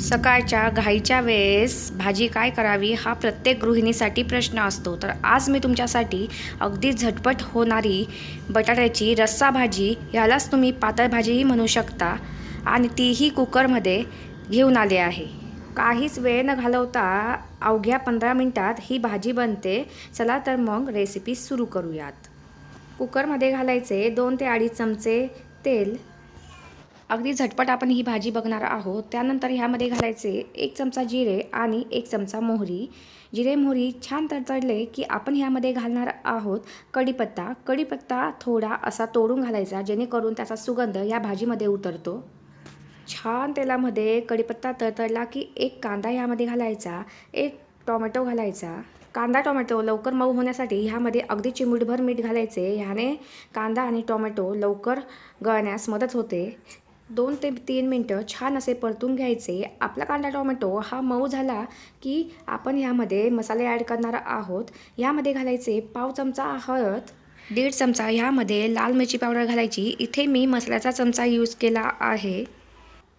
सकाळच्या घाईच्या वेळेस भाजी काय करावी हा प्रत्येक गृहिणीसाठी प्रश्न असतो. तर आज मी तुमच्यासाठी अगदी झटपट होणारी बटाट्याची रस्सा भाजी ह्यालाच तुम्ही पातळ भाजीही म्हणू शकता आणि तीही कुकरमध्ये घेऊन आले आहे. काहीच वेळ न घालवता अवघ्या पंधरा मिनटात ही भाजी बनते. चला तर मग रेसिपी सुरू करूयात. कुकरमध्ये घालायचे दोन ते अडीच चमचे तेल अगदी झटपट आपण ही भाजी बघणार आहोत. त्यानंतर ह्यामध्ये घालायचे एक चमचा जिरे आणि एक चमचा मोहरी. जिरे मोहरी छान तडतडले की आपण ह्यामध्ये घालणार आहोत कढीपत्ता. कढीपत्ता थोडा असा तोडून घालायचा जेणेकरून त्याचा सुगंध या भाजीमध्ये उतरतो. छान तेलामध्ये कढीपत्ता तडतडला की एक कांदा ह्यामध्ये घालायचा एक टोमॅटो घालायचा. कांदा टोमॅटो लवकर मऊ होण्यासाठी ह्यामध्ये अगदी चिमूटभर मीठ घालायचे. ह्याने कांदा आणि टोमॅटो लवकर गळण्यास मदत होते. दोन ते तीन मिनटं छान असे परतून घ्यायचे. आपला कांदा टोमॅटो हा मऊ झाला की आपण ह्यामध्ये मसाले ॲड करणार आहोत. ह्यामध्ये घालायचे पाव चमचा हळद दीड चमचा ह्यामध्ये लाल मिरची पावडर घालायची. इथे मी मसाल्याचा चमचा यूज केला आहे.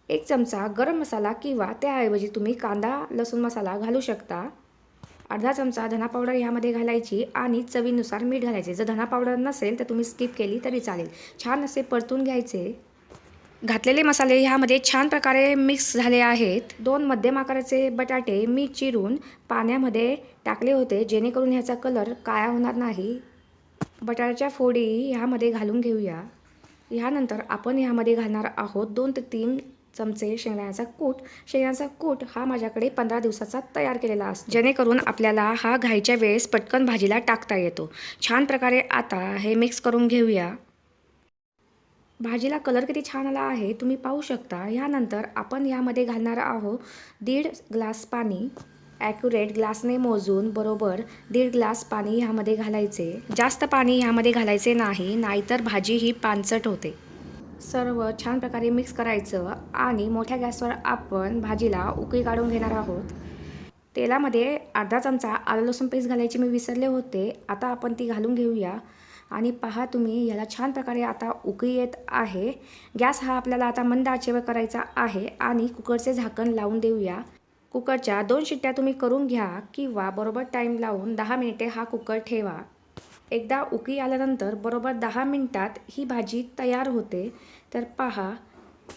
एक चमचा गरम मसाला किंवा त्याऐवजी तुम्ही कांदा लसूण मसाला घालू शकता. अर्धा चमचा धना पावडर ह्यामध्ये घालायची आणि चवीनुसार मीठ घालायचे. जर धना पावडर नसेल तर तुम्ही स्किप केली तरी चालेल. छान असे परतून घ्यायचे. घातलेले मसाले ह्यामध्ये छान प्रकारे मिक्स झाले आहेत. दोन मध्यम आकाराचे बटाटे मी चिरून पाण्यामध्ये टाकले होते जेणेकरून ह्याचा कलर काळा होणार नाही. बटाट्याच्या फोडी ह्यामध्ये घालून घेऊया. ह्यानंतर आपण ह्यामध्ये घालणार आहोत दोन ते तीन चमचे शेंगदाण्याचा कूट. शेंगदाण्याचा कूट हा माझ्याकडे पंधरा दिवसाचा तयार केलेला असतो. जेणेकरून आपल्याला हा घाईच्या वेळेस पटकन भाजीला टाकता येतो. छान प्रकारे आता हे मिक्स करून घेऊया. भाजीला कलर किती छान आला आहे तुम्ही पाहू शकता. ह्यानंतर आपण ह्यामध्ये घालणार आहोत दीड ग्लास पाणी. ॲक्युरेट ग्लासने मोजून बरोबर. दीड ग्लास पाणी ह्यामध्ये घालायचे. जास्त पाणी ह्यामध्ये घालायचे नाही नाहीतर भाजी ही पानसट होते. सर्व छान प्रकारे मिक्स करायचं आणि मोठ्या गॅसवर आपण भाजीला उकळी काढून घेणार आहोत. तेलामध्ये अर्धा चमचा आलं लसूण पेस्ट घालायची मी विसरले होते. आता आपण ती घालून घेऊया. आणि पहा तुम्ही याला छान प्रकारे आता उकळी येत आहे. गॅस हा आपल्याला आता मंद आचेवर करायचा आहे आणि कुकरचे झाकण लावून देऊया. कुकरच्या दोन शिट्ट्या तुम्ही करून घ्या किंवा बरोबर टाईम लावून दहा मिनिटे हा कुकर ठेवा. एकदा उकळी आल्यानंतर बरोबर दहा मिनटात ही भाजी तयार होते. तर पहा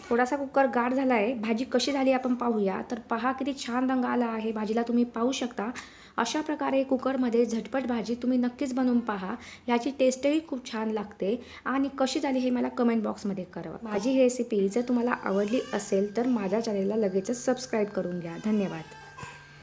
थोडासा कुकर गाढ झाला आहे भाजी कशी झाली आपण पाहूया. तर पहा किती छान रंग आला आहे. भाजीला तुम्ही पाहू शकता. अशा प्रकारे कुकरमध्ये झटपट भाजी तुम्ही नक्कीच बनवून पहा. याची टेस्टही खूप छान लागते. आणि कशी झाली हे मला कमेंट बॉक्समध्ये कळवा. माझी ही रेसिपी जर तुम्हाला आवडली असेल तर माझ्या चॅनेलला लगेचच सबस्क्राईब करून घ्या. धन्यवाद.